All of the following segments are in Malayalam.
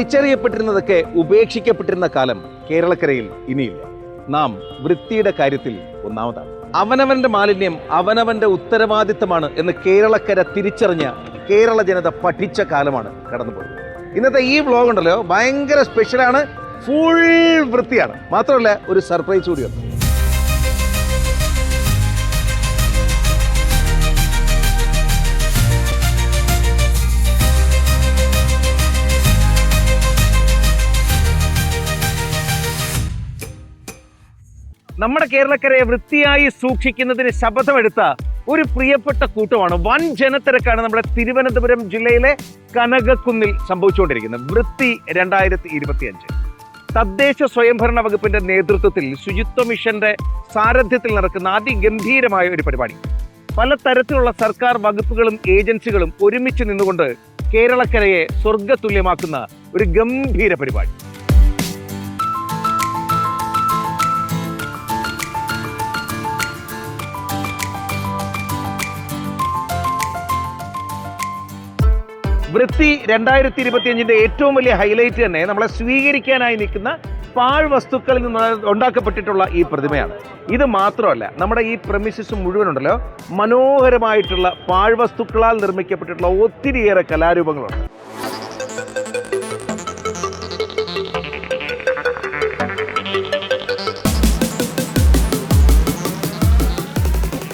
വലിച്ചെറിയപ്പെട്ടിരുന്നതൊക്കെ ഉപേക്ഷിക്കപ്പെട്ടിരുന്ന കാലം കേരളക്കരയിൽ ഇനിയില്ല. നാം വൃത്തിയുടെ കാര്യത്തിൽ ഒന്നാമതാണ്. അവനവന്റെ മാലിന്യം അവനവന്റെ ഉത്തരവാദിത്തമാണ് എന്ന് കേരളക്കര തിരിച്ചറിഞ്ഞ കേരള ജനത പഠിച്ച കാലമാണ് കടന്നുപോയത്. ഇന്നത്തെ ഈ വ്ലോഗ് ഉണ്ടല്ലോ ഭയങ്കര സ്പെഷ്യലാണ് ഫുൾ വൃത്തിയാണ്. മാത്രമല്ല ഒരു സർപ്രൈസ് കൂടിയുണ്ട്. നമ്മുടെ കേരളക്കരയെ വൃത്തിയായി സൂക്ഷിക്കുന്നതിന് ശപഥമെടുത്ത ഒരു പ്രിയപ്പെട്ട കൂട്ടമാണ്. വൻ ജനത്തിരക്കാണ് നമ്മുടെ തിരുവനന്തപുരം ജില്ലയിലെ കനകക്കുന്നിൽ സംഭവിച്ചുകൊണ്ടിരിക്കുന്നത്. വൃത്തി രണ്ടായിരത്തി ഇരുപത്തി അഞ്ച് തദ്ദേശ സ്വയംഭരണ വകുപ്പിന്റെ നേതൃത്വത്തിൽ ശുചിത്വ മിഷന്റെ സാരഥ്യത്തിൽ നടക്കുന്ന അതിഗംഭീരമായ ഒരു പരിപാടി. പലതരത്തിലുള്ള സർക്കാർ വകുപ്പുകളും ഏജൻസികളും ഒരുമിച്ച് നിന്നുകൊണ്ട് കേരളക്കരയെ സ്വർഗതുല്യമാക്കുന്ന ഒരു ഗംഭീര പരിപാടി. വൃത്തി രണ്ടായിരത്തി ഇരുപത്തി അഞ്ചിന്റെ ഏറ്റവും വലിയ ഹൈലൈറ്റ് തന്നെ നമ്മളെ സ്വീകരിക്കാനായി നിൽക്കുന്ന പാഴ് വസ്തുക്കളിൽ നിന്ന് ഉണ്ടാക്കപ്പെട്ടിട്ടുള്ള ഈ പ്രതിമയാണ്. ഇത് മാത്രമല്ല നമ്മുടെ ഈ പ്രമിസിസ് മുഴുവനുണ്ടല്ലോ മനോഹരമായിട്ടുള്ള പാഴ് വസ്തുക്കളാൽ നിർമ്മിക്കപ്പെട്ടിട്ടുള്ള ഒത്തിരിയേറെ കലാരൂപങ്ങളുണ്ട്.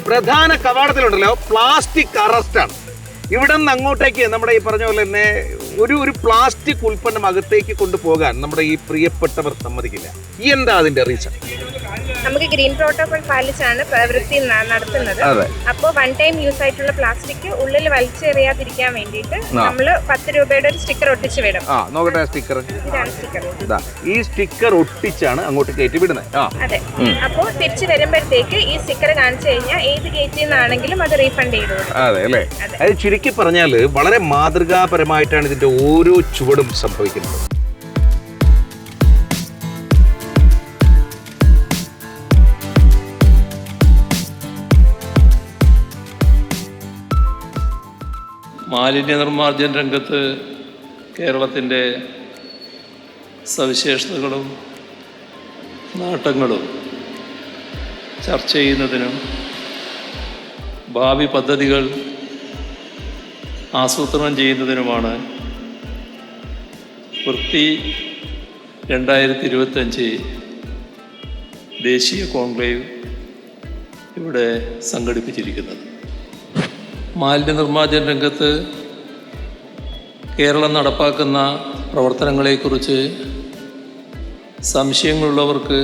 പ്രധാന കവാടത്തിലുണ്ടല്ലോ പ്ലാസ്റ്റിക് അറസ്റ്റാണ് ഇവിടെ നിന്ന് അങ്ങോട്ടേക്ക് നമ്മുടെ ഈ പറഞ്ഞ പോലെ തന്നെ ഒരു ഒരു പ്ലാസ്റ്റിക് ഉൽപ്പന്നം അകത്തേക്ക് കൊണ്ടുപോകാൻ നമ്മുടെ ഈ പ്രിയപ്പെട്ടവർ സമ്മതിക്കില്ല. എന്താ അതിന്റെ റീസൺ? നമുക്ക് ഗ്രീൻ പ്രോട്ടോകോൾ പാലിച്ചാണ് പ്രവൃത്തി നടത്തുന്നത്. അപ്പോൾ വൺ ടൈം യൂസ് ആയിട്ടുള്ള പ്ലാസ്റ്റിക് ഉള്ളിൽ വലിച്ചെറിയാതിരിക്കാൻ വേണ്ടിയിട്ട് നമ്മൾ നമ്മൾ പത്ത് രൂപയുടെ ഒരു സ്റ്റിക്കർ ഒട്ടിച്ച് വിടും. ആ നോക്കട്ടെ സ്റ്റിക്കർ. ഇതാണ് സ്റ്റിക്കർ. ഈ സ്റ്റിക്കർ ഒട്ടിച്ചാണ് അങ്ങോട്ട് കയറ്റി വിടുന്നത്. അതെ. അപ്പോൾ തിരിച്ചു വരുമ്പോഴത്തേക്ക് ഈ സ്റ്റിക്കർ കാണിച്ചു കഴിഞ്ഞാൽ ഏത് ഗേറ്റിൽ നിന്നാണെങ്കിലും അത് റീഫണ്ട് ചെയ്തു അതെ അല്ലേ? അതെ. അത് ചുരുക്കി പറഞ്ഞാൽ വളരെ മാതൃകാപരമായിട്ടാണ് ഇതിന്റെ ഓരോ ചുവടും സംഭവിക്കുന്നത് മാലിന്യ നിർമ്മാർജന രംഗത്ത് കേരളത്തിന്റെ സവിശേഷതകളും നേട്ടങ്ങളും ചർച്ച ചെയ്യുന്നതിനും ഭാവി പദ്ധതികൾ ആസൂത്രണം ചെയ്യുന്നതിനുമാണ് വൃത്തി രണ്ടായിരത്തി ഇരുപത്തഞ്ച് ദേശീയ കോൺക്ലേവ് ഇവിടെ സംഘടിപ്പിച്ചിരിക്കുന്നത്. മാലിന്യ നിർമ്മാർജന രംഗത്ത് കേരളം നടപ്പാക്കുന്ന പ്രവർത്തനങ്ങളെക്കുറിച്ച് സംശയങ്ങളുള്ളവർക്ക്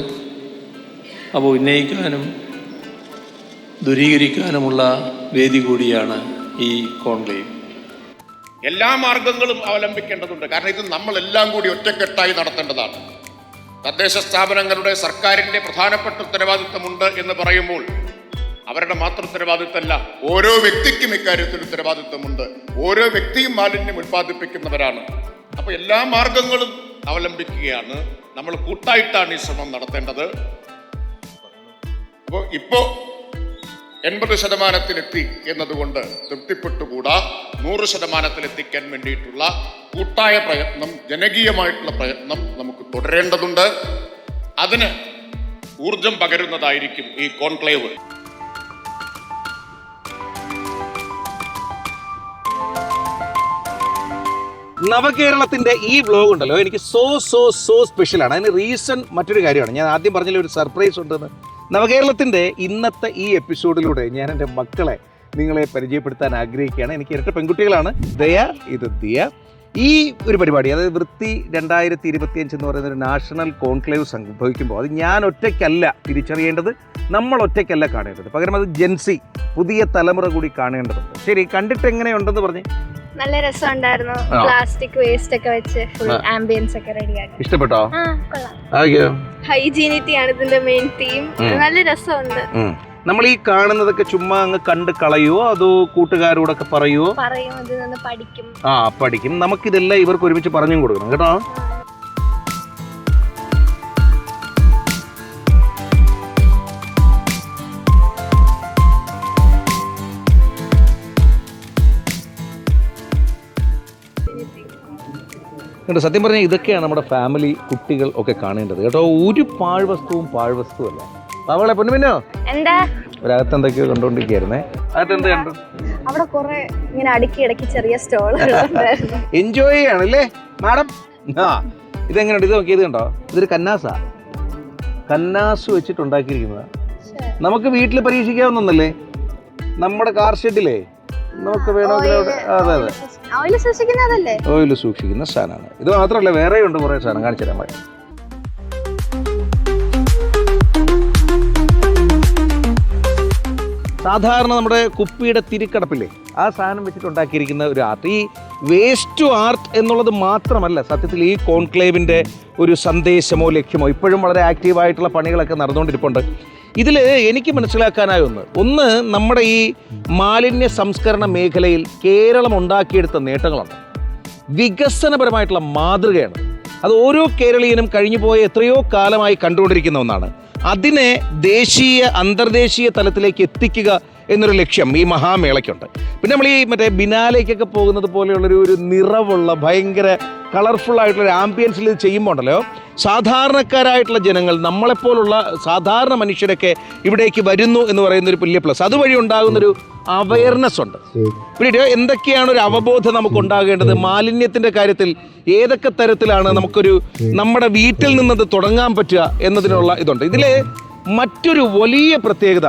അവ ഉന്നയിക്കാനും ദുരീകരിക്കാനുമുള്ള വേദി കൂടിയാണ് ഈ കോൺക്ലേവ്. എല്ലാ മാർഗങ്ങളും അവലംബിക്കേണ്ടതുണ്ട്. കാരണം ഇത് നമ്മളെല്ലാം കൂടി ഒറ്റക്കെട്ടായി നടത്തേണ്ടതാണ്. തദ്ദേശ സ്ഥാപനങ്ങളുടെ സർക്കാരിന്റെ പ്രധാനപ്പെട്ട ഉത്തരവാദിത്തമുണ്ട് എന്ന് പറയുമ്പോൾ അവരുടെ മാത്രം ഉത്തരവാദിത്തമല്ല ഓരോ വ്യക്തിക്കും ഇക്കാര്യത്തിൽ ഉത്തരവാദിത്തമുണ്ട്. ഓരോ വ്യക്തിയും മാലിന്യം ഉൽപ്പാദിപ്പിക്കുന്നവരാണ്. അപ്പൊ എല്ലാ മാർഗങ്ങളും അവലംബിക്കുകയാണ്. നമ്മൾ കൂട്ടായിട്ടാണ് ഈ ശ്രമം നടത്തേണ്ടത്. അപ്പോൾ ഇപ്പോ എൺപത് ശതമാനത്തിലെത്തി എന്നതുകൊണ്ട് തൃപ്തിപ്പെട്ടുകൂടാ. നൂറ് ശതമാനത്തിലെത്തിക്കാൻ വേണ്ടിയിട്ടുള്ള കൂട്ടായ പ്രയത്നം ജനകീയമായിട്ടുള്ള പ്രയത്നം നമുക്ക് തുടരേണ്ടതുണ്ട്. അതിന് ഊർജം പകരുന്നതായിരിക്കും ഈ കോൺക്ലേവ്. നവകേരളത്തിന്റെ ഈ വ്ലോഗ് ഉണ്ടല്ലോ എനിക്ക് സോ സോ സോ സ്പെഷ്യലാണ് അതിന് റീസൺ മറ്റൊരു കാര്യമാണ്. ഞാൻ ആദ്യം പറഞ്ഞാലും ഒരു സർപ്രൈസ് ഉണ്ടെന്ന്? നവകേരളത്തിന്റെ ഇന്നത്തെ ഈ എപ്പിസോഡിലൂടെ ഞാൻ എന്റെ മക്കളെ നിങ്ങളെ പരിചയപ്പെടുത്താൻ ആഗ്രഹിക്കുകയാണ്. എനിക്ക് ഇരട്ട പെൺകുട്ടികളാണ്. ദയ ഇത് ദിയ. ഈ ഒരു പരിപാടി അതായത് വൃത്തി രണ്ടായിരത്തി ഇരുപത്തിയഞ്ച് എന്ന് പറയുന്ന ഒരു നാഷണൽ കോൺക്ലേവ് സംഭവിക്കുമ്പോൾ അത് ഞാൻ ഒറ്റയ്ക്കല്ല തിരിച്ചറിയേണ്ടത് നമ്മൾ ഒറ്റയ്ക്കല്ല കാണേണ്ടത്. പകരം അത് ജെൻസി പുതിയ തലമുറ കൂടി കാണേണ്ടതുണ്ട്. ശരി കണ്ടിട്ട് എങ്ങനെയുണ്ടെന്ന് പറഞ്ഞ്. നല്ല രസമുണ്ടായിരുന്നു. പ്ലാസ്റ്റിക് വേസ്റ്റ് ഒക്കെ വെച്ച് ഫുൾ ആംബിയൻസ് ഒക്കെ റെഡിയാക്കി ഇഷ്ടപ്പെട്ടോ? ഹൈജീനിറ്റി ആണ് ഇതിന്റെ മെയിൻ തീം നല്ല രസമുണ്ട്. നമ്മൾ ഈ കാണുന്നതൊക്കെ ചുമ്മാ അങ്ങ് കണ്ട് കളയുവോ? അതോ കൂട്ടുകാരോടൊക്കെ പറയുവോ? പറയും പഠിക്കും. ആ പഠിക്കും. നമുക്കിതെല്ലാം ഇവർക്ക് ഒരുമിച്ച് പറഞ്ഞു കൊടുക്കണം കേട്ടോ? കണ്ടോ സത്യം പറഞ്ഞാൽ ഇതൊക്കെയാണ് നമ്മുടെ ഫാമിലി കുട്ടികൾ ഒക്കെ കാണേണ്ടത് കേട്ടോ? ഒരു പാഴ്വസ്തുവും പാഴ്വസ്തുവല്ല. അവളെ പൊന്നുമിന്നോ എന്താ? ഒരകത്ത് എന്തൊക്കെയോ കണ്ടോണ്ടിരിക്കായിരുന്നേ അകത്ത് എന്ത് കണ്ടു? അവിടെ കുറെ ഇങ്ങനെ അടുക്കി ഇടയ്ക്ക് ചെറിയ സ്റ്റോൾ എൻജോയ് ചെയ്യണല്ലേ? മാഡം? ആ ഇതെങ്ങനെയുണ്ട്? ഇത് നോക്കിയത് കണ്ടോ? ഇതൊരു കന്നാസാ. കന്നാസ് വെച്ചിട്ട് ഉണ്ടാക്കിയിരിക്കുന്നത് നമുക്ക് വീട്ടിൽ പരീക്ഷിക്കാവുന്നല്ലേ നമ്മുടെ കാർ ഷെഡിലേ. നമുക്ക് വേണമെങ്കിൽ അവിടെ അതെ അതെ. ഓയിൽ സൂക്ഷിക്കുന്ന സാധനമാണ്. ഇത് മാത്രമല്ല വേറെയുണ്ട് ഉണ്ട് കുറേ സാധനം. കാണിച്ചു തരാൻ പറ്റും സാധാരണ നമ്മുടെ കുപ്പിയുടെ തിരിക്കടപ്പില്ലേ ആ സാധനം വെച്ചിട്ട് ഉണ്ടാക്കിയിരിക്കുന്ന ഒരു ആർട്ട് ഈ വേസ്റ്റ് ടു ആർട്ട് എന്നുള്ളത് മാത്രമല്ല സത്യത്തിൽ ഈ കോൺക്ലേവിന്റെ ഒരു സന്ദേശമോ ലക്ഷ്യമോ ഇപ്പോഴും വളരെ ആക്റ്റീവായിട്ടുള്ള പണികളൊക്കെ നടന്നുകൊണ്ടിരിപ്പുണ്ട്. ഇതിൽ എനിക്ക് മനസ്സിലാക്കാനായ ഒന്ന് ഒന്ന് നമ്മുടെ ഈ മാലിന്യ സംസ്കരണ മേഖലയിൽ കേരളം ഉണ്ടാക്കിയെടുത്ത നേട്ടങ്ങളുണ്ട് വികസനപരമായിട്ടുള്ള മാതൃകയാണ്. അത് ഓരോ കേരളീയനും കഴിഞ്ഞു പോയ എത്രയോ കാലമായി കണ്ടുകൊണ്ടിരിക്കുന്ന ഒന്നാണ്. അതിനെ ദേശീയ അന്തർദേശീയ തലത്തിലേക്ക് എത്തിക്കുക എന്നൊരു ലക്ഷ്യം ഈ മഹാമേളയ്ക്കുണ്ട്. പിന്നെ നമ്മൾ ഈ മറ്റേ ബിനാലേക്കൊക്കെ പോകുന്നത് പോലെയുള്ളൊരു ഒരു നിറവുള്ള ഭയങ്കര കളർഫുൾ ആയിട്ടുള്ള ഒരു ആംബിയൻസിൽ ഇത് ചെയ്യുമ്പോൾ ഉണ്ടല്ലോ സാധാരണക്കാരായിട്ടുള്ള ജനങ്ങൾ നമ്മളെപ്പോലുള്ള സാധാരണ മനുഷ്യരൊക്കെ ഇവിടേക്ക് വരുന്നു എന്ന് പറയുന്ന ഒരു വലിയ പ്ലസ് അതുവഴി ഉണ്ടാകുന്നൊരു അവയർനെസ് ഉണ്ട്. പിന്നീട് എന്തൊക്കെയാണ് ഒരു അവബോധം നമുക്ക് ഉണ്ടാകേണ്ടത്? മാലിന്യത്തിന്റെ കാര്യത്തിൽ ഏതൊക്കെ തരത്തിലാണ് നമുക്കൊരു നമ്മുടെ വീട്ടിൽ നിന്നത് തുടങ്ങാൻ പറ്റുക എന്നതിനുള്ള ഇതുണ്ട്. ഇതിലെ മറ്റൊരു വലിയ പ്രത്യേകത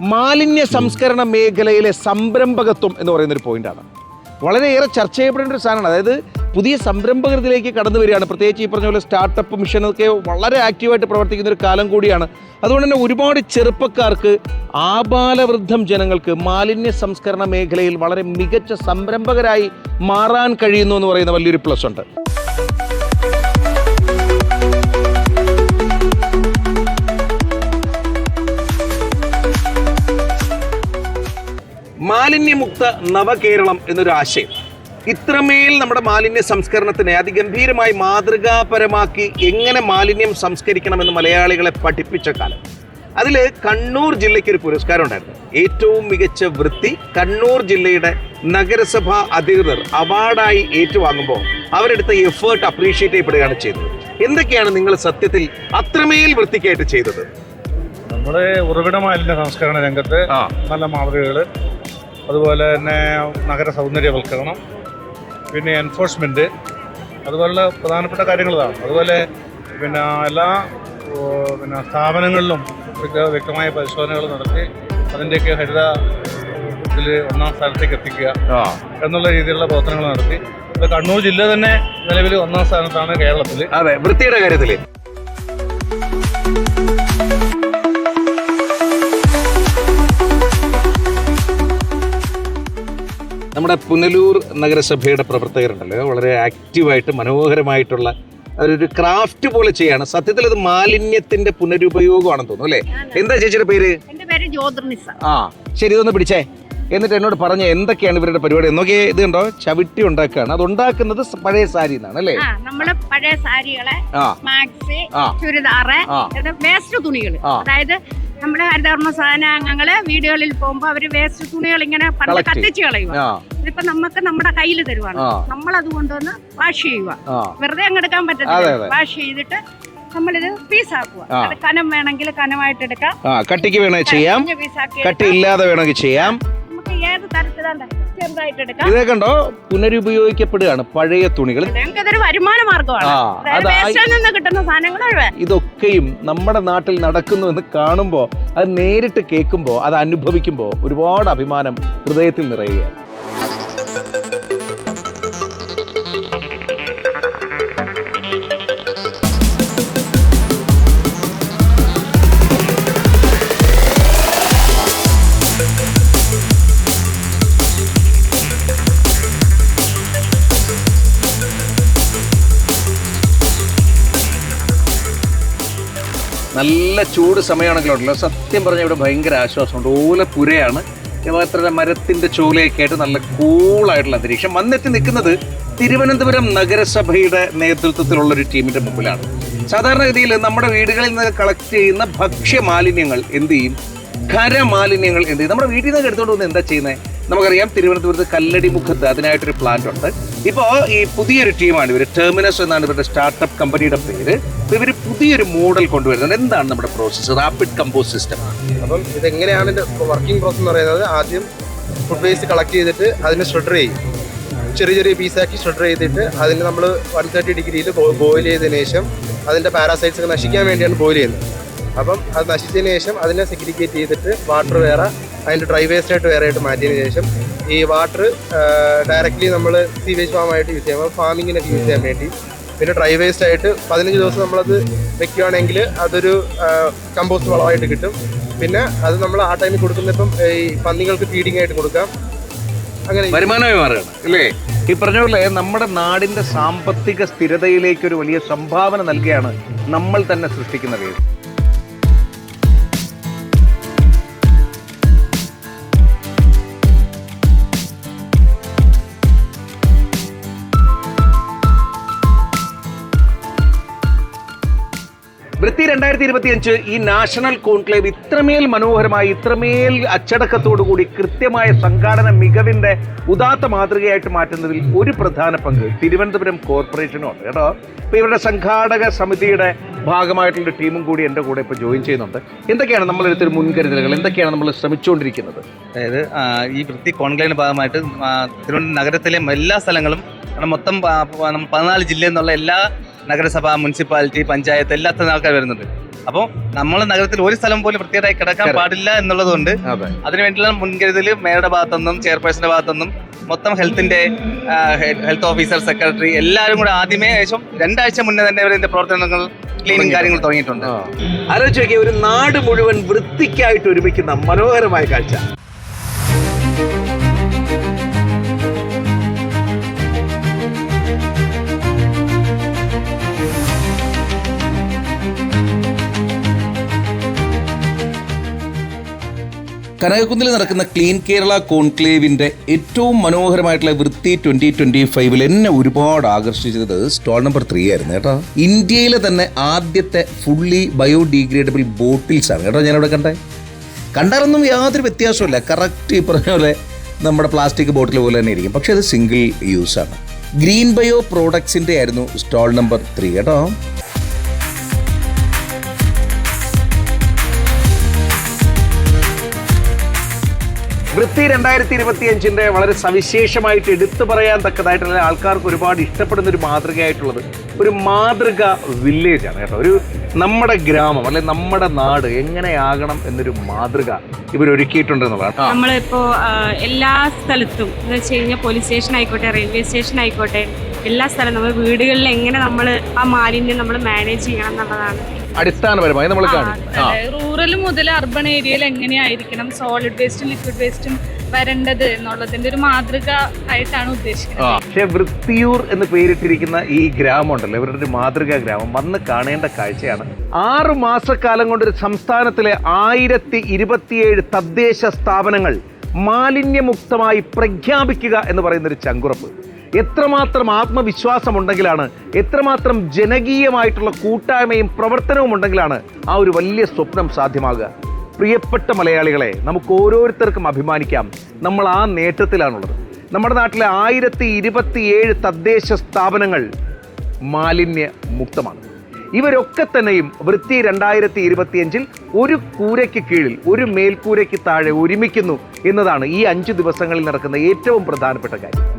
മാലിന്യ സംസ്കരണ മേഖലയിലെ സംരംഭകത്വം എന്ന് പറയുന്ന ഒരു പോയിന്റാണ് വളരെയേറെ ചർച്ച ചെയ്യപ്പെടേണ്ട ഒരു സാധനമാണ്. അതായത് പുതിയ സംരംഭകൃതിയിലേക്ക് കടന്നു വരികയാണ്. പ്രത്യേകിച്ച് ഈ പറഞ്ഞ പോലെ സ്റ്റാർട്ടപ്പ് മിഷനൊക്കെ വളരെ ആക്റ്റീവായിട്ട് പ്രവർത്തിക്കുന്ന ഒരു കാലം കൂടിയാണ്. അതുകൊണ്ട് തന്നെ ഒരുപാട് ചെറുപ്പക്കാർക്ക് ആബാലവൃദ്ധം ജനങ്ങൾക്ക് മാലിന്യ സംസ്കരണ മേഖലയിൽ വളരെ മികച്ച സംരംഭകരായി മാറാൻ കഴിയുന്നു എന്ന് പറയുന്ന വലിയൊരു പ്ലസ് ഉണ്ട്. മാലിന്യമുക്ത നവകേരളം എന്നൊരു ആശയം. ഇത്രമേൽ നമ്മുടെ മാലിന്യ സംസ്കരണത്തിനെ അതിഗംഭീരമായി മാതൃകാപരമാക്കി എങ്ങനെ മാലിന്യം സംസ്കരിക്കണമെന്ന് മലയാളികളെ പഠിപ്പിച്ച കാലം. അതിൽ കണ്ണൂർ ജില്ലയ്ക്ക് ഒരു പുരസ്കാരം ഉണ്ടായിരുന്നു ഏറ്റവും മികച്ച വൃത്തി കണ്ണൂർ ജില്ലയുടെ നഗരസഭാ അധികൃതർ അവാർഡായി ഏറ്റുവാങ്ങുമ്പോൾ അവരെടുത്ത എഫേർട്ട് അപ്രീഷിയേറ്റ് ചെയ്യപ്പെടുകയാണ് ചെയ്തത്. എന്തൊക്കെയാണ് നിങ്ങൾ സത്യത്തിൽ അത്രമേൽ വൃത്തിക്കായിട്ട് ചെയ്തത്? നമ്മുടെ ഉറവിട മാലിന്യ സംസ്കരണ രംഗത്ത് നല്ല മാതൃകകൾ അതുപോലെ തന്നെ നഗര സൗന്ദര്യവൽക്കരണം പിന്നെ എൻഫോഴ്സ്മെന്റ് അതുപോലുള്ള പ്രധാനപ്പെട്ട കാര്യങ്ങളതാണ്. അതുപോലെ പിന്നെ എല്ലാ പിന്നെ സ്ഥാപനങ്ങളിലും വ്യക്തമായ പരിശോധനകൾ നടത്തി അതിന്റെയൊക്കെ ഹരിത ഇതിൽ ഒന്നാം സ്ഥാനത്തേക്ക് എത്തിക്കുക എന്നുള്ള രീതിയിലുള്ള പ്രവർത്തനങ്ങൾ നടത്തി. കണ്ണൂർ ജില്ല തന്നെ നിലവിൽ ഒന്നാം സ്ഥാനത്താണ് കേരളത്തിൽ. അതെ വൃത്തിയുടെ കാര്യത്തിൽ. നമ്മുടെ പുനലൂർ നഗരസഭയുടെ പ്രവർത്തകരുണ്ടല്ലോ. വളരെ ആക്റ്റീവായിട്ട് മനോഹരമായിട്ടുള്ള അവരൊരു ക്രാഫ്റ്റ് പോലെ ചെയ്യാണ്. സത്യത്തിൽ അത് മാലിന്യത്തിന്റെ പുനരുപയോഗമാണെന്ന് തോന്നുന്നു അല്ലേ? എന്താ ചേച്ചിയുടെ പേര്? എന്റെ പേര് ജ്യോതിർനിസ ആ ശരി ഇതൊന്ന് പിടിച്ചേ. എന്നിട്ട് എന്നോട് പറഞ്ഞ എന്തൊക്കെയാണ് ഇവരുടെ പരിപാടി? എന്നൊക്കെ ഇത് കണ്ടോ? ചവിട്ടി ഉണ്ടാക്കുകയാണ്. അത് ഉണ്ടാക്കുന്നത് പഴയ സാരി എന്നാണ് അല്ലേ? നമ്മൾ പഴയ സാരികളെ മാക്സി. ചുരിദാറ്. വേസ്റ്റ് തുണികൾ അതായത് നമ്മുടെ ഹരിതകർമ്മ സാധനങ്ങൾ വീടുകളിൽ പോകുമ്പോ അവർ വേസ്റ്റ് തുണികൾ ഇങ്ങനെ പണ്ട് കത്തിച്ച് കളയുക ഇതിപ്പോ നമുക്ക് നമ്മുടെ കയ്യിൽ തരുവാണ്. നമ്മൾ അത് കൊണ്ടുവന്ന് വാഷ് ചെയ്യുക വെറുതെ അങ്ങ് എടുക്കാൻ പറ്റത്തില്ല. വാഷ് ചെയ്തിട്ട് നമ്മളിത് പീസാക്കുക ആക്കുക അത് കനം വേണമെങ്കിൽ കനമായിട്ട് എടുക്കാം. കട്ടിക്ക് വേണമെങ്കിൽ ചെയ്യാം. കട്ടി ഇല്ലാതെ വേണമെങ്കിൽ ചെയ്യാം. ഏത് തരത്തിലാണ് ചെറുതായിട്ട് എടുക്കാം ഇതേ കണ്ടോ? പുനരുപയോഗിക്കപ്പെടുകയാണ് പഴയ തുണികൾ. വരുമാന മാർഗമാണ് കിട്ടുന്ന സാധനങ്ങൾ ഇതൊക്കെയും നമ്മുടെ നാട്ടിൽ നടക്കുന്നു എന്ന് കാണുമ്പോൾ അത് നേരിട്ട് കേൾക്കുമ്പോൾ അത് അനുഭവിക്കുമ്പോൾ ഒരുപാട് അഭിമാനം ഹൃദയത്തിൽ നിറയുകയാണ്. നല്ല ചൂട് സമയമാണെങ്കിലുണ്ടല്ലോ. സത്യം പറഞ്ഞാൽ ഇവിടെ ഭയങ്കര ആശ്വാസമുണ്ട്. ഓലപ്പുരയാണ് മാത്രമല്ല മരത്തിന്റെ ചോലയൊക്കെ ആയിട്ട് നല്ല കൂളായിട്ടുള്ള അന്തരീക്ഷം. വന്നെത്തി നിൽക്കുന്നത് തിരുവനന്തപുരം നഗരസഭയുടെ നേതൃത്വത്തിലുള്ള ഒരു ടീമിന്റെ മുമ്പിലാണ്. സാധാരണഗതിയിൽ നമ്മുടെ വീടുകളിൽ നിന്ന് കളക്ട് ചെയ്യുന്ന ഭക്ഷ്യ മാലിന്യങ്ങൾ എന്ത് ചെയ്യും? ഖരമാലിന്യങ്ങൾ എന്ത് ചെയ്യും? നമ്മുടെ വീട്ടിൽ നിന്ന് എടുത്തുകൊണ്ട് വന്ന് എന്താ ചെയ്യുന്നത് നമുക്കറിയാം തിരുവനന്തപുരത്ത് കല്ലടി മുഖത്ത് അതിനായിട്ടൊരു പ്ലാന്റ് ഉണ്ട്. ഇപ്പോ ഈ പുതിയൊരു ടീമാണ് ഇവർ ടെർമിനസ് എന്നാണ് ഇവരുടെ സ്റ്റാർട്ടപ്പ് കമ്പനിയുടെ പേര്. ഇവർ പുതിയൊരു മോഡൽ കൊണ്ടുവരുന്നത് എന്താണ് നമ്മുടെ പ്രോസസ്സ് റാപ്പിഡ് കമ്പോസ് സിസ്റ്റം അപ്പം ഇതെങ്ങനെയാണ് വർക്കിംഗ് പ്രോസസ് എന്ന് പറയുന്നത്? ആദ്യം ഫുഡ് വേസ്റ്റ് കളക്ട് ചെയ്തിട്ട് അതിനെ ഷ്രെഡർ ചെയ്യും. ചെറിയ ചെറിയ പീസാക്കി ഷ്രെഡർ ചെയ്തിട്ട് അതിന് നമ്മൾ വൺ തേർട്ടി ഡിഗ്രിയിൽ ബോയിൽ ചെയ്തതിന് ശേഷം അതിന്റെ പാരാസൈറ്റ്സ് ഒക്കെ നശിക്കാൻ വേണ്ടിയാണ് ബോയിൽ ചെയ്യുന്നത്. അപ്പം അത് നശിച്ചതിന് ശേഷം അതിനെ സെഗ്രിഗേറ്റ് ചെയ്തിട്ട് വാട്ടർ വേറെ അതിന്റെ ഡ്രൈ വേസ്റ്റ് ആയിട്ട് വേറെ ആയിട്ട് മാറ്റിയതിന് ശേഷം ഈ വാട്ടർ ഡയറക്റ്റ്ലി നമ്മൾ സീവേജ് ഫാമായിട്ട് യൂസ് ചെയ്യാം. ഫാമിങ്ങിനൊക്കെ യൂസ് ചെയ്യാൻ വേണ്ടി. പിന്നെ ഡ്രൈ വേസ്റ്റ് ആയിട്ട് പതിനഞ്ച് ദിവസം നമ്മളത് വെക്കുകയാണെങ്കിൽ അതൊരു കമ്പോസ്റ്റ് വളമായിട്ട് കിട്ടും. പിന്നെ അത് നമ്മൾ ആ ടൈമിൽ കൊടുക്കുന്നപ്പം ഈ പന്നികൾക്ക് ഫീഡിംഗ് ആയിട്ട് കൊടുക്കാം. അങ്ങനെ വരുമാനമായി മാറുകയാണ് അല്ലേ? ഈ പറഞ്ഞ പോലെ നമ്മുടെ നാടിന്റെ സാമ്പത്തിക സ്ഥിരതയിലേക്ക് ഒരു വലിയ സംഭാവന നൽകുകയാണ് നമ്മൾ തന്നെ സൃഷ്ടിക്കുന്ന വേദി വൃത്തി രണ്ടായിരത്തി ഇരുപത്തി അഞ്ച് ഈ നാഷണൽ കോൺക്ലേവ് ഇത്രമേൽ മനോഹരമായി ഇത്രമേൽ അച്ചടക്കത്തോടു കൂടി കൃത്യമായ സംഘാടന മികവിന്റെ ഉദാത്ത മാതൃകയായിട്ട് മാറ്റുന്നതിൽ ഒരു പ്രധാന പങ്ക് തിരുവനന്തപുരം കോർപ്പറേഷനോ കേട്ടോ? ഇപ്പൊ ഇവരുടെ സംഘാടക സമിതിയുടെ ഭാഗമായിട്ടുള്ള ടീമും കൂടി എന്റെ കൂടെ ഇപ്പോൾ ജോയിൻ ചെയ്യുന്നുണ്ട്. എന്തൊക്കെയാണ് നമ്മൾ എടുത്തൊരു മുൻകരുതലുകൾ? എന്തൊക്കെയാണ് നമ്മൾ ശ്രമിച്ചുകൊണ്ടിരിക്കുന്നത്? അതായത് ഈ വൃത്തി കോൺക്ലേവിന്റെ ഭാഗമായിട്ട് തിരുവനന്തപുരം നഗരത്തിലെ എല്ലാ സ്ഥലങ്ങളും മൊത്തം പതിനാല് ജില്ലയിൽ നിന്നുള്ള എല്ലാ നഗരസഭ മുനിസിപ്പാലിറ്റി പഞ്ചായത്ത് എല്ലാത്തിനും ആൾക്കാർ വരുന്നുണ്ട്. അപ്പോൾ നമ്മൾ നഗരത്തിൽ ഒരു സ്ഥലം പോലും വൃത്തിയായി കിടക്കാൻ. പാടില്ല എന്നുള്ളതുകൊണ്ട് കൊണ്ട് അതിനുവേണ്ടിയുള്ള മുൻകരുതൽ മേയറുടെ ഭാഗത്തുനിന്നും ചെയർപേഴ്സന്റെ ഭാഗത്തുനിന്നും മൊത്തം ഹെൽത്തിന്റെ ഹെൽത്ത് ഓഫീസർ സെക്രട്ടറി എല്ലാവരും കൂടെ ആദ്യമേ ഏകദേശം രണ്ടാഴ്ച മുന്നേ തന്നെ ഇവർ ഇതിന്റെ പ്രവർത്തനങ്ങൾ ക്ലീനിങ് കാര്യങ്ങൾ തുടങ്ങിയിട്ടുണ്ട്. ആലോചിച്ച് ഒരു നാട് മുഴുവൻ വൃത്തിക്കായിട്ട് ഒരുമിക്കുന്ന മനോഹരമായ കാഴ്ച. കനകക്കുന്നിൽ നടക്കുന്ന ക്ലീൻ കേരള കോൺക്ലേവിന്റെ ഏറ്റവും മനോഹരമായിട്ടുള്ള വൃത്തി ട്വന്റി ട്വന്റി ഫൈവിൽ എന്നെ ഒരുപാട് ആകർഷിച്ചത് സ്റ്റോൾ നമ്പർ ത്രീ ആയിരുന്നു കേട്ടോ. ഇന്ത്യയിലെ തന്നെ ആദ്യത്തെ ഫുള്ളി ബയോഡീഗ്രേഡബിൾ ബോട്ടിൽസ് ആണ് കേട്ടോ ഞാനിവിടെ കണ്ടേ. കണ്ടാലൊന്നും യാതൊരു വ്യത്യാസമില്ല കറക്റ്റ് ഈ പറഞ്ഞ പോലെ നമ്മുടെ പ്ലാസ്റ്റിക് ബോട്ടിൽ പോലെ തന്നെ ഇരിക്കും. പക്ഷേ അത് സിംഗിൾ യൂസ് ആണ്. ഗ്രീൻ ബയോ പ്രോഡക്ട്സിന്റെ ആയിരുന്നു സ്റ്റോൾ നമ്പർ ത്രീ കേട്ടോ. വൃത്തി രണ്ടായിരത്തി ഇരുപത്തി അഞ്ചിന്റെ വളരെ സവിശേഷമായിട്ട് എടുത്തു പറയാൻ തക്കതായിട്ടുള്ള ആൾക്കാർക്ക് ഒരുപാട് ഇഷ്ടപ്പെടുന്ന ഒരു മാതൃകയായിട്ടുള്ളത് ഒരു മാതൃക വില്ലേജ് ആണ് കേട്ടോ ഒരു നമ്മുടെ ഗ്രാമം അല്ലെ നമ്മുടെ നാട് എങ്ങനെയാകണം എന്നൊരു മാതൃക ഇവർ ഒരുക്കിയിട്ടുണ്ടെന്നുള്ളതാണ് ആ. നമ്മളിപ്പോ എല്ലാ സ്ഥലത്തും എന്ന് വെച്ച് കഴിഞ്ഞാൽ പോലീസ് സ്റ്റേഷൻ ആയിക്കോട്ടെ റെയിൽവേ സ്റ്റേഷൻ ആയിക്കോട്ടെ എല്ലാ സ്ഥലവും നമ്മൾ വീടുകളിൽ എങ്ങനെ നമ്മൾ ആ മാലിന്യം നമ്മൾ മാനേജ് ചെയ്യണം എന്നുള്ളതാണ് അടിസ്ഥാനപരമായി നമ്മൾ കാണും ആ റൂറൽ മുതൽ അർബൺ ഏരിയയിൽ എങ്ങനെയായിരിക്കണം? സോളിഡ് വേസ്റ്റും ലിക്വിഡ് വേസ്റ്റും വരേണ്ടത് എന്നുള്ളതിന്റെ ഒരു മാതൃക ആയിട്ടാണ് ഉദ്ദേശിക്കുന്നത്. പക്ഷേ വൃത്തിയൂർ എന്ന് പേരിട്ടിരിക്കുന്ന ഈ ഗ്രാമം ഉണ്ടല്ലോ ഇവരുടെ ഒരു മാതൃകാ ഗ്രാമം. വന്ന് കാണേണ്ട കാഴ്ചയാണ്. ആറു മാസക്കാലം കൊണ്ട് ഒരു സംസ്ഥാനത്തിലെ ആയിരത്തി ഇരുപത്തിയേഴ് തദ്ദേശ സ്ഥാപനങ്ങൾ മാലിന്യമുക്തമായി പ്രഖ്യാപിക്കുക എന്ന് പറയുന്ന ഒരു ചങ്കുറപ്പ്. എത്രമാത്രം ആത്മവിശ്വാസം ഉണ്ടെങ്കിലാണ് എത്രമാത്രം ജനകീയമായിട്ടുള്ള കൂട്ടായ്മയും പ്രവർത്തനവും ഉണ്ടെങ്കിലാണ് ആ ഒരു വലിയ സ്വപ്നം സാധ്യമാകുക. പ്രിയപ്പെട്ട മലയാളികളെ നമുക്ക് ഓരോരുത്തർക്കും അഭിമാനിക്കാം. നമ്മൾ ആ നേട്ടത്തിലാണുള്ളത്. നമ്മുടെ നാട്ടിലെ ആയിരത്തി ഇരുപത്തിയേഴ് തദ്ദേശ സ്ഥാപനങ്ങൾ മാലിന്യ മുക്തമാണ് ഇവരൊക്കെ തന്നെയും വൃത്തി രണ്ടായിരത്തി ഇരുപത്തിയഞ്ചിൽ ഒരു കൂരയ്ക്ക് കീഴിൽ ഒരു മേൽക്കൂരയ്ക്ക് താഴെ ഒരുമിക്കുന്നു എന്നതാണ് ഈ അഞ്ച് ദിവസങ്ങളിൽ നടക്കുന്ന ഏറ്റവും പ്രധാനപ്പെട്ട കാര്യം.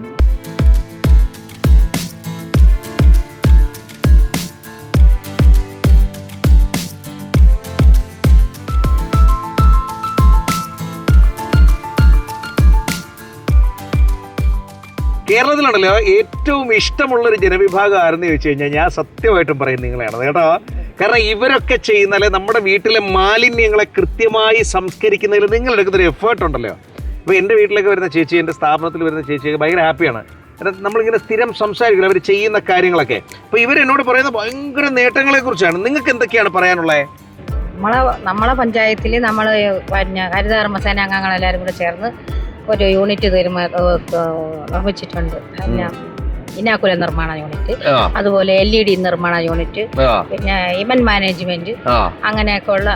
കേരളത്തിലാണല്ലോ ഏറ്റവും ഇഷ്ടമുള്ള ഒരു ജനവിഭാഗം ആരെന്ന് ചോദിച്ചു കഴിഞ്ഞാൽ ഞാൻ സത്യമായിട്ടും പറയും നിങ്ങളെയാണ്. കേട്ടോ? കാരണം ഇവരൊക്കെ ചെയ്യുന്ന അല്ലെ നമ്മുടെ വീട്ടിലെ മാലിന്യങ്ങളെ കൃത്യമായി സംസ്കരിക്കുന്നതിൽ ഒരു എഫേർട്ട് ഉണ്ടല്ലോ. ഇപ്പോൾ എന്റെ വീട്ടിലേക്ക് വരുന്ന ചേച്ചി എന്റെ സ്ഥാപനത്തിൽ വരുന്ന ചേച്ചിയൊക്കെ ഭയങ്കര ഹാപ്പിയാണ് നമ്മളിങ്ങനെ സ്ഥിരം സംസാരിക്കില്ല അവർ ചെയ്യുന്ന കാര്യങ്ങളൊക്കെ. അപ്പോൾ ഇവരെന്നോട് പറയുന്ന ഭയങ്കര നേട്ടങ്ങളെ കുറിച്ചാണ്. നിങ്ങൾക്ക് എന്തൊക്കെയാണ് പറയാനുള്ളത് നമ്മളെ നമ്മളെ പഞ്ചായത്തിൽ നമ്മൾ പിന്നെ ഹരിതകർമ്മസേന അംഗങ്ങളെല്ലാവരും കൂടെ ചേർന്ന് ഒരു യൂണിറ്റ് തീരുമാ നിർമ്മിച്ചിട്ടുണ്ട് പിന്നെ ഇനാക്കുല നിർമ്മാണ യൂണിറ്റ് അതുപോലെ എൽ ഇ ഡി നിർമ്മാണ യൂണിറ്റ് പിന്നെ ഇമൻ മാനേജ്മെന്റ് അങ്ങനെയൊക്കെ ഉള്ള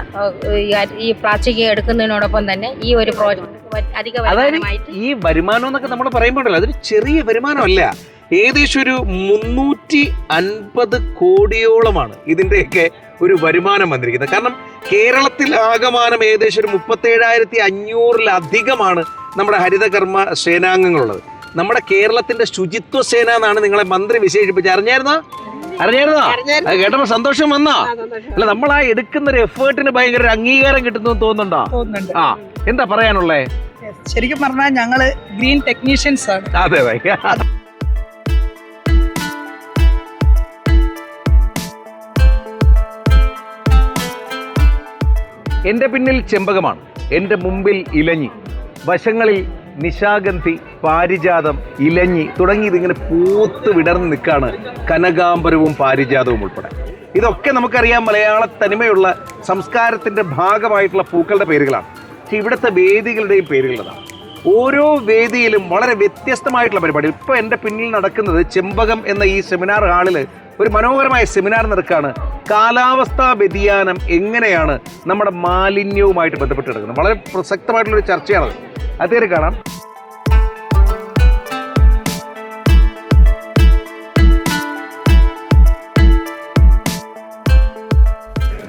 ഈ പ്ലാസ്റ്റിക് എടുക്കുന്നതിനോടൊപ്പം തന്നെ ഈ ഒരു പ്രോജക്റ്റ് അധിക വരുമാനമായിട്ട് ഈ വരുമാനം എന്നൊക്കെ നമ്മൾ പറയുമ്പോഴല്ലോ അതൊരു ചെറിയ വരുമാനമല്ല. ഏകദേശം ഒരു മുന്നൂറ്റി അൻപത് കോടിയോളമാണ് ഇതിന്റെയൊക്കെ ഒരു വരുമാനം വന്നിരിക്കുന്നത്. കാരണം കേരളത്തിൽ ആകമാനം ഏകദേശം ഒരു മുപ്പത്തേഴായിരത്തി അഞ്ഞൂറിലധികമാണ് നമ്മുടെ ഹരിതകർമ്മ സേനാംഗങ്ങളുള്ളത്. നമ്മുടെ കേരളത്തിന്റെ ശുചിത്വ സേന എന്നാണ് നിങ്ങളെ മന്ത്രി വിശേഷിപ്പിച്ച് അറിഞ്ഞായിരുന്നോ? അറിഞ്ഞായിരുന്നോ? അത് കേട്ടപ്പോ സന്തോഷം വന്നോ? അല്ല നമ്മൾ ആ എടുക്കുന്ന ഒരു എഫേർട്ടിന് ഭയങ്കര ഒരു അംഗീകാരം കിട്ടുന്നു തോന്നുന്നുണ്ടോ? തോന്നുന്നുണ്ട്. ആ എന്താ പറയാനുള്ളേ? ശരിക്കും പറഞ്ഞാൽ ഞങ്ങൾ ഗ്രീൻ ടെക്നീഷ്യൻസ് ആണ്. അതെ അതെ. എന്റെ പിന്നിൽ ചെമ്പകമാണ്. എന്റെ മുമ്പിൽ ഇലഞ്ഞി. വശങ്ങളിൽ നിശാഗന്ധി പാരിജാതം ഇലഞ്ഞി തുടങ്ങി ഇതിങ്ങനെ പൂത്ത് വിടർന്ന് നിൽക്കുകയാണ് കനകാംബരവും പാരിജാതവും ഉൾപ്പെടെ. ഇതൊക്കെ നമുക്കറിയാം മലയാള തനിമയുള്ള സംസ്കാരത്തിന്റെ ഭാഗമായിട്ടുള്ള പൂക്കളുടെ പേരുകളാണ്. പക്ഷേ ഇവിടുത്തെ വേദികളുടെയും പേരുകളതാണ് ഓരോ വേദിയിലും വളരെ വ്യത്യസ്തമായിട്ടുള്ള പരിപാടി ഇപ്പോൾ എന്റെ പിന്നിൽ നടക്കുന്നത് ചെമ്പകം എന്ന ഈ സെമിനാർ ഹാളിൽ ഒരു മനോഹരമായ സെമിനാർ നടക്കുകയാണ് കാലാവസ്ഥാ വ്യതിയാനം എങ്ങനെയാണ് നമ്മുടെ മാലിന്യവുമായിട്ട് ബന്ധപ്പെട്ട് കിടക്കുന്നത് വളരെ പ്രസക്തമായിട്ടുള്ള ഒരു ചർച്ചയാണത് അതേറെ കാണാം.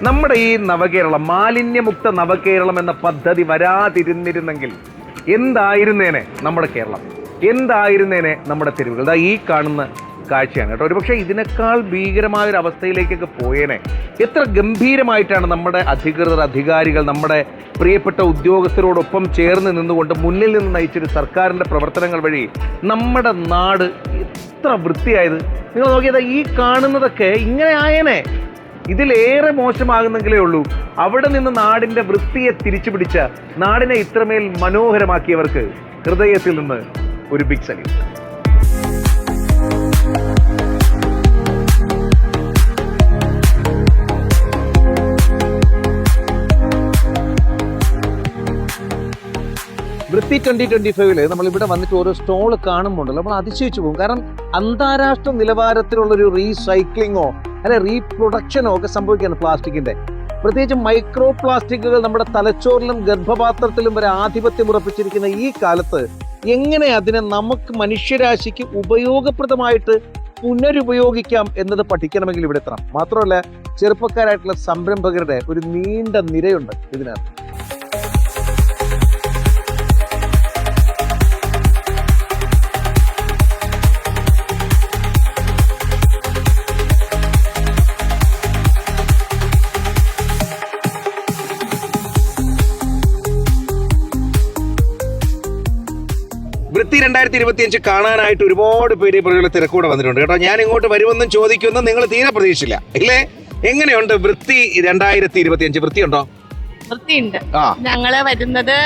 നമ്മുടെ ഈ നവകേരളം മാലിന്യമുക്ത നവകേരളം എന്ന പദ്ധതി വരാതിരുന്നിരുന്നെങ്കിൽ എന്തായിരുന്നേനെ നമ്മുടെ കേരളം? എന്തായിരുന്നേനെ നമ്മുടെ തെരുവുകൾ? ഈ കാണുന്ന കാഴ്ചയാണ് കേട്ടോ. ഒരുപക്ഷെ ഇതിനേക്കാൾ ഭീകരമായ ഒരു അവസ്ഥയിലേക്കൊക്കെ പോയേനെ. എത്ര ഗംഭീരമായിട്ടാണ് നമ്മുടെ അധികൃതർ അധികാരികൾ നമ്മുടെ പ്രിയപ്പെട്ട ഉദ്യോഗസ്ഥരോടൊപ്പം ചേർന്ന് നിന്നുകൊണ്ട് മുന്നിൽ നിന്ന് നയിച്ചൊരു സർക്കാരിന്റെ പ്രവർത്തനങ്ങൾ വഴി നമ്മുടെ നാട് എത്ര വൃത്തിയായത്. നിങ്ങൾ നോക്കിയത് ഈ കാണുന്നതൊക്കെ ഇങ്ങനെ ആയേനെ. ഇതിലേറെ മോശമാകുന്നെങ്കിലേ ഉള്ളൂ. അവിടെ നിന്ന് നാടിന്റെ വൃത്തിയെ തിരിച്ചു പിടിച്ച നാടിനെ ഇത്രമേൽ മനോഹരമാക്കിയവർക്ക് ഹൃദയത്തിൽ നിന്ന് ഒരു ബിഗ് സല്യൂട്ട് വൃത്തി ട്വന്റി ട്വന്റി ഫൈവിൽ നമ്മൾ ഇവിടെ വന്നിട്ട് ഓരോ സ്റ്റോൾ കാണുമ്പോൾ നമ്മൾ അതിശയിച്ചു പോകും. കാരണം അന്താരാഷ്ട്ര നിലവാരത്തിലുള്ളൊരു റീസൈക്ലിങ്ങോ അല്ലെ റീപ്രൊഡക്ഷനോ ഒക്കെ സംഭവിക്കുകയാണ് പ്ലാസ്റ്റിക്കിന്റെ. പ്രത്യേകിച്ച് മൈക്രോ പ്ലാസ്റ്റിക്കുകൾ നമ്മുടെ തലച്ചോറിലും ഗർഭപാത്രത്തിലും വരെ ആധിപത്യം ഉറപ്പിച്ചിരിക്കുന്ന ഈ കാലത്ത് എങ്ങനെ അതിനെ നമുക്ക് മനുഷ്യരാശിക്ക് ഉപയോഗപ്രദമായിട്ട് പുനരുപയോഗിക്കാം എന്നത് പഠിക്കണമെങ്കിൽ ഇവിടെ എത്തണം. മാത്രമല്ല ചെറുപ്പക്കാരായിട്ടുള്ള സംരംഭകരുടെ ഒരു നീണ്ട നിരയുണ്ട് ഇതിനകത്ത്. വൃത്തി രണ്ടായിരത്തി ഇരുപത്തി അഞ്ച് കാണാനായിട്ട് ഒരുപാട് പേര് പ്രതികളെ തിരക്കൂടെ വന്നിട്ടുണ്ട്. കേട്ടോ ഞാൻ ഇങ്ങോട്ട് വരുമെന്നും ചോദിക്കുമെന്നും നിങ്ങൾ തീരെ പ്രതീക്ഷിച്ചില്ല. ഇല്ലേ? എങ്ങനെയുണ്ട് വൃത്തി രണ്ടായിരത്തി ഇരുപത്തി അഞ്ച് വൃത്തിയുണ്ടോ. വൃത്തിയുണ്ട് ഞങ്ങൾ വരുന്നത്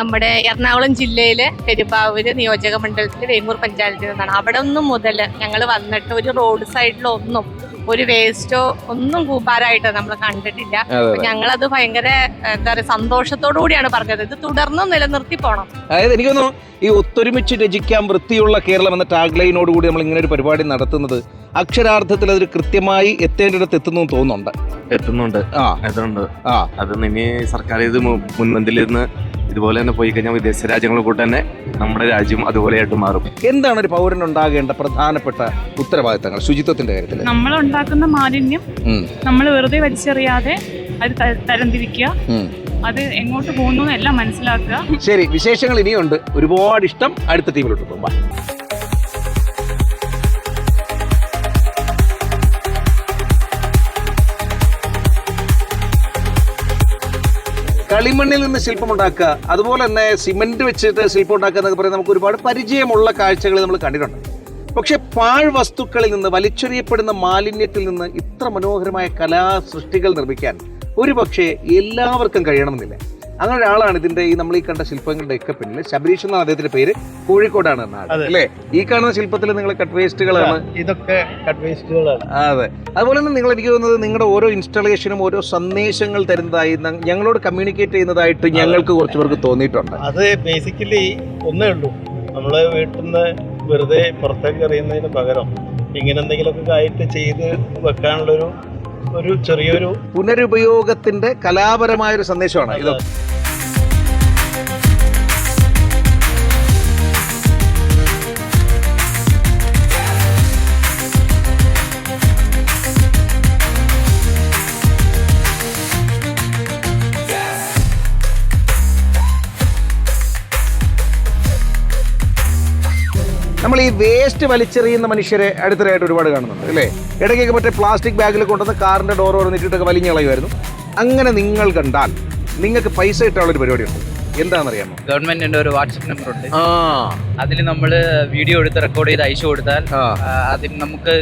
നമ്മുടെ എറണാകുളം ജില്ലയിലെ പെരുമ്പാവൂര് നിയോജക മണ്ഡലത്തിലെ വേങ്ങൂർ പഞ്ചായത്തിൽ നിന്നാണ്. അവിടെ ഒന്നും മുതൽ ഞങ്ങൾ വന്നിട്ട് ഒരു റോഡ് സൈഡിലൊന്നും ഒരു വേസ്റ്റോ ഒന്നും കൂപ്പാരായിട്ട് നമ്മൾ കണ്ടിട്ടില്ല. ഞങ്ങളത് ഭയങ്കര എന്താ പറയുക സന്തോഷത്തോടു കൂടിയാണ് പറഞ്ഞത്. ഇത് തുടർന്നും നിലനിർത്തി പോണം. അതായത് എനിക്ക് തോന്നുന്നു ഈ ഒത്തൊരുമിച്ച് രചിക്കാൻ വൃത്തിയുള്ള കേരളം എന്ന ടാഗ് ലൈനോട് കൂടി നമ്മൾ ഇങ്ങനെ ഒരു പരിപാടി നടത്തുന്നത് അക്ഷരാർത്ഥത്തിൽ അതൊരു കൃത്യമായി എത്തേണ്ടിടത്ത് എത്തുന്നു തോന്നുന്നുണ്ട്. എത്തുന്നുണ്ട്. ആ. എത്തുന്നുണ്ട്. ആ. അത് ഇനി സർക്കാർ ഇത് മുൻപന്തിൽ നിന്ന് ഇതുപോലെ തന്നെ പോയി കഴിഞ്ഞാൽ വിദേശ രാജ്യങ്ങൾ കൂടെ തന്നെ നമ്മുടെ രാജ്യം അതുപോലെയായിട്ട് മാറും. എന്താണ് ഒരു പൗരൻ ഉണ്ടാകേണ്ട പ്രധാനപ്പെട്ട ഉത്തരവാദിത്തങ്ങൾ? ശുചിത്വത്തിന്റെ കാര്യത്തിൽ നമ്മൾ ഉണ്ടാക്കുന്ന മാലിന്യം നമ്മൾ വെറുതെ വലിച്ചെറിയാതെ അത് തരംതിരിക്കുക. അത് എങ്ങോട്ട് പോകുന്നു എല്ലാം മനസ്സിലാക്കുക. ശരി വിശേഷങ്ങൾ ഇനിയുണ്ട്. ഒരുപാട് ഇഷ്ടം അടുത്ത ടീമിലോട്ട് പോകും. കളിമണ്ണിൽ നിന്ന് ശില്പം ഉണ്ടാക്കുക അതുപോലെ തന്നെ സിമെന്റ് വെച്ചിട്ട് ശില്പം ഉണ്ടാക്കുക എന്നൊക്കെ പറയുന്നത് നമുക്ക് ഒരുപാട് പരിചയമുള്ള കാഴ്ചകൾ നമ്മൾ കണ്ടിട്ടുണ്ട്. പക്ഷെ പാഴ് വസ്തുക്കളിൽ നിന്ന് വലിച്ചെറിയപ്പെടുന്ന മാലിന്യത്തിൽ നിന്ന് ഇത്ര മനോഹരമായ കലാസൃഷ്ടികൾ നിർമ്മിക്കാൻ ഒരു പക്ഷേ എല്ലാവർക്കും കഴിയണമെന്നില്ല. അങ്ങനെ ഒരാളാണ് ഇതിന്റെ ഈ നമ്മൾ ഈ കണ്ട ശില്പങ്ങളുടെ ഒക്കെ പിന്നിൽ ശബരീഷ് എന്ന അദ്ദേഹത്തിന്റെ പേര്. കോഴിക്കോടാണ് അല്ലേ? ഈ കാണുന്ന ശില്പത്തിൽ നിങ്ങൾ കട്ട് വേസ്റ്റുകളാണ് ഇതൊക്കെ കട്ട് വേസ്റ്റുകളാണ് അതെ. അതുപോലെ തന്നെ നിങ്ങൾ എനിക്ക് തോന്നുന്നത് നിങ്ങളുടെ ഓരോ ഇൻസ്റ്റലേഷനും ഓരോ സന്ദേശങ്ങൾ തരുന്നതായി ഞങ്ങളോട് കമ്മ്യൂണിക്കേറ്റ് ചെയ്യുന്നതായിട്ട് ഞങ്ങൾക്ക് കുറച്ച് പേർക്ക് തോന്നിയിട്ടുണ്ട്. അത് ബേസിക്കലി ഒന്നേ ഉള്ളൂ. നമ്മളെ വീട്ടിൽ നിന്ന് വെറുതെ പുറത്തേക്ക് എറിയുന്നതിന് പകരം ഇങ്ങനെ എന്തെങ്കിലുമൊക്കെ ആയിട്ട് ചെയ്ത് വെക്കാനുള്ളൊരു ഒരു ചെറിയൊരു പുനരുപയോഗത്തിന്റെ കലാപരമായ ഒരു സന്ദേശമാണ് ഇത് നമ്മൾ ഈ വേസ്റ്റ് വലിച്ചെറിയുന്ന മനുഷ്യരെ അടുത്തിടെയായിട്ട് ഒരുപാട് കാണുന്നുണ്ട് അല്ലേ? ഇടയ്ക്കൊക്കെ മറ്റേ പ്ലാസ്റ്റിക് ബാഗിൽ കൊണ്ടുവന്ന് കാറിന്റെ ഡോർ തുറന്നിട്ടൊക്കെ വലിഞ്ഞ് കളയുമായിരുന്നു. അങ്ങനെ നിങ്ങൾ കണ്ടാൽ നിങ്ങൾക്ക് പൈസ കിട്ടാനുള്ള ഒരു പരിപാടിയുണ്ട്. എന്താണെന്നറിയാമോ? ഗവൺമെന്റിന്റെ ഒരു വാട്സപ്പ് നമ്പർ ഉണ്ട്. അതിൽ നമ്മൾ വീഡിയോ എടുത്ത് റെക്കോർഡ് ചെയ്ത് അയച്ചു കൊടുത്താൽ അതിന് നമുക്ക്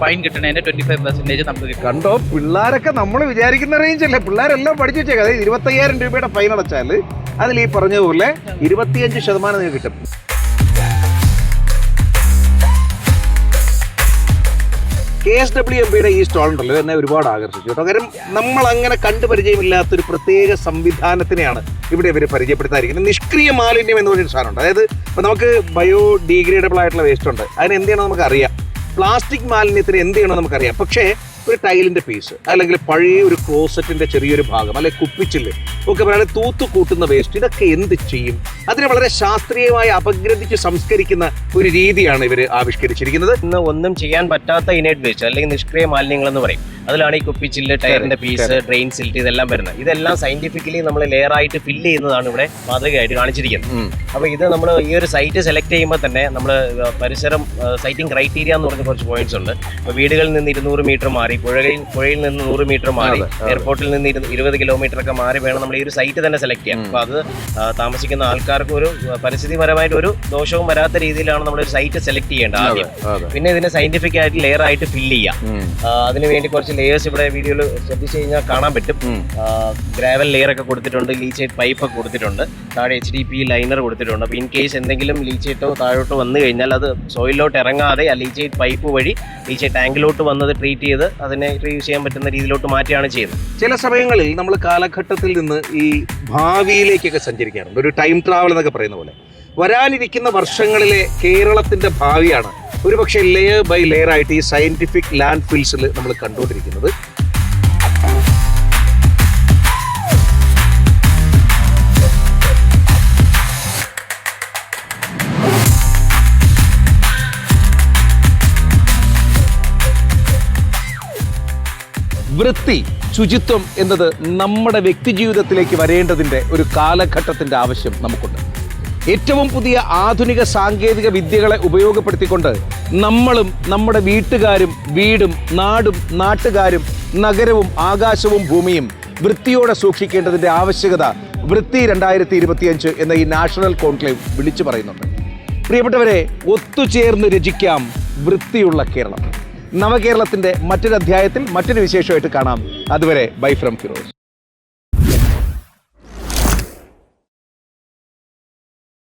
ഫൈൻ കിട്ടണതിന്റെ ട്വന്റി ഫൈവ് പെർസെന്റേജ് നമുക്ക് കിട്ടും. കണ്ടോ? പിള്ളേരൊക്കെ നമ്മൾ വിചാരിക്കുന്ന റേഞ്ച് അല്ലേ? പിള്ളേരെല്ലാം പഠിച്ചു വെച്ചേക്കാം അതായത് ഇരുപത്തയ്യായിരം രൂപയുടെ ഫൈൻ അടച്ചാൽ അതിൽ ഈ പറഞ്ഞതുപോലെ ഇരുപത്തിയഞ്ച് ശതമാനം നിങ്ങൾക്ക് കിട്ടും. കെ എസ് ഡബ്ല്യു എം പിയുടെ ഈ സ്റ്റോൾ ഉണ്ടല്ലോ എന്നെ ഒരുപാട് ആകർഷിച്ചു കേട്ടോ. കാര്യം നമ്മൾ അങ്ങനെ കണ്ടു പരിചയമില്ലാത്തൊരു പ്രത്യേക സംവിധാനത്തിനെയാണ് ഇവിടെ ഇവർ പരിചയപ്പെടുത്താതിരിക്കുന്നത്. നിഷ്ക്രിയ മാലിന്യം എന്ന് പറഞ്ഞൊരു സാധനമുണ്ട് അതായത് ഇപ്പം നമുക്ക് ബയോ ഡീഗ്രേഡബിൾ ആയിട്ടുള്ള വേസ്റ്റ് ഉണ്ട്. അതിന് എന്ത് ചെയ്യണം നമുക്കറിയാം. പ്ലാസ്റ്റിക് മാലിന്യത്തിന് എന്ത് ചെയ്യണം നമുക്കറിയാം. പക്ഷേ ഒരു ടൈലിന്റെ പീസ് അല്ലെങ്കിൽ പഴയ ഒരു ക്ലോസറ്റിന്റെ ചെറിയൊരു ഭാഗം അല്ലെങ്കിൽ കുപ്പിച്ചില്ല് ഒക്കെ പറയുന്നത് തൂത്തു കൂട്ടുന്ന വേസ്റ്റ് ഇതൊക്കെ എന്ത് ചെയ്യും? അതിനെ വളരെ ശാസ്ത്രീയമായി അപഗ്രഥിച്ച് സംസ്കരിക്കുന്ന ഒരു രീതിയാണ് ഇവർ ആവിഷ്കരിച്ചിരിക്കുന്നത്. ഇന്ന് ഒന്നും ചെയ്യാൻ പറ്റാത്ത ഇനേറ്റ് വേസ്റ്റ് അല്ലെങ്കിൽ നിഷ്ക്രിയ മാലിന്യങ്ങൾ എന്ന് പറയും. അതിലാണ് ഈ കുപ്പിച്ചില്ല് ടയറിന്റെ പീസ് ഡ്രെയിൻ സിൽറ്റ് ഇതെല്ലാം വരുന്നത്. ഇതെല്ലാം സയന്റിഫിക്കലി നമ്മൾ ലെയർ ആയിട്ട് ഫില്ല് ചെയ്യുന്നതാണ് ഇവിടെ മാതൃകയായിട്ട് കാണിച്ചിരിക്കുന്നത്. അപ്പോൾ ഇത് നമ്മൾ ഈ ഒരു സൈറ്റ് സെലക്ട് ചെയ്യുമ്പോൾ തന്നെ നമ്മൾ പരിസരം സൈറ്റിംഗ് ക്രൈറ്റീരിയ എന്ന് പറഞ്ഞ കുറച്ച് പോയിന്റ്സ് ഉണ്ട്. അപ്പോൾ വീടുകളിൽ നിന്ന് ഇരുന്നൂറ് മീറ്റർ മാറി പുഴയിൽ പുഴയിൽ നിന്ന് നൂറ് മീറ്റർ മാറി. എയർപോർട്ടിൽ നിന്ന് ഇരു- ഇരുപത് കിലോമീറ്റർ ഒക്കെ മാറി വേണം നമ്മൾ ഈ ഒരു സൈറ്റ് തന്നെ സെലക്ട് ചെയ്യാം അപ്പോൾ അത് താമസിക്കുന്ന ആൾക്കാർക്ക് ഒരു പരിസ്ഥിതിപരമായിട്ട് ഒരു ദോഷവും വരാത്ത രീതിയിലാണ് നമ്മൾ ഒരു സൈറ്റ് സെലക്ട് ചെയ്യേണ്ടത് ആദ്യം. പിന്നെ ഇതിനെ സയന്റിഫിക് ആയിട്ട് ലെയർ ആയിട്ട് ഫില്ല് ചെയ്യാം. അതിനുവേണ്ടി അതിന് വേണ്ടി കുറച്ച് ലെയേഴ്സ് ഇവിടെ വീഡിയോയിൽ ശ്രദ്ധിച്ചു കഴിഞ്ഞാൽ കാണാൻ പറ്റും. ഗ്രാവൽ ലെയർ ഒക്കെ കൊടുത്തിട്ടുണ്ട് ലീച്ചേറ്റ് പൈപ്പ് ഒക്കെ കൊടുത്തിട്ടുണ്ട്. താഴെ എച്ച് ഡി പി ലൈനർ കൊടുത്തിട്ടുണ്ട്. അപ്പോൾ ഇൻ കേസ് എന്തെങ്കിലും ലീച്ചേറ്റോ താഴോട്ടോ വന്നു കഴിഞ്ഞാൽ അത് സോയിലോട്ട് ഇറങ്ങാതെ ആ ലീച്ചേറ്റ് പൈപ്പ് വഴി ലീച്ചേറ്റ് ടാങ്കിലോട്ട് വന്നത് ട്രീറ്റ് ചെയ്ത് അതിനെ റീയൂസ് ചെയ്യാൻ പറ്റുന്ന രീതിയിലോട്ട് മാറ്റുകയാണ് ചെയ്യുന്നത്. ചില സമയങ്ങളിൽ നമ്മൾ കാലഘട്ടത്തിൽ നിന്ന് ഈ ഭാവിയിലേക്കൊക്കെ സഞ്ചരിക്കാറുണ്ട്. ഒരു ടൈം ട്രാവൽ എന്നൊക്കെ പറയുന്ന പോലെ. വരാനിരിക്കുന്ന വർഷങ്ങളിലെ കേരളത്തിന്റെ ഭാവിയാണ് ഒരുപക്ഷെ ലെയർ ബൈ ലെയർ ആയിട്ട് ഈ സയന്റിഫിക് ലാൻഡ് ഫിൽസിൽ നമ്മൾ കണ്ടുകൊണ്ടിരിക്കുന്നത്. വൃത്തി ശുചിത്വം എന്നത് നമ്മുടെ വ്യക്തിജീവിതത്തിലേക്ക് വരേണ്ടതിന്റെ ഒരു കാലഘട്ടത്തിന്റെ ആവശ്യം നമുക്കുണ്ട്. ഏറ്റവും പുതിയ ആധുനിക സാങ്കേതിക വിദ്യകളെ ഉപയോഗപ്പെടുത്തിക്കൊണ്ട് നമ്മളും നമ്മുടെ വീട്ടുകാരും വീടും നാടും നാട്ടുകാരും നഗരവും ആകാശവും ഭൂമിയും വൃത്തിയോടെ സൂക്ഷിക്കേണ്ടതിന്റെ ആവശ്യകത വൃത്തി രണ്ടായിരത്തി ഇരുപത്തിയഞ്ച് എന്ന ഈ നാഷണൽ കോൺക്ലേവ് വിളിച്ചു പറയുന്നുണ്ട്. പ്രിയപ്പെട്ടവരെ ഒത്തുചേർന്ന് രചിക്കാം വൃത്തിയുള്ള കേരളം. നവകേരളത്തിന്റെ മറ്റൊരു അധ്യായത്തിൽ മറ്റൊരു വിശേഷമായിട്ട് കാണാം. അതുവരെ ബൈ ഫ്രം ഫിറോസ്.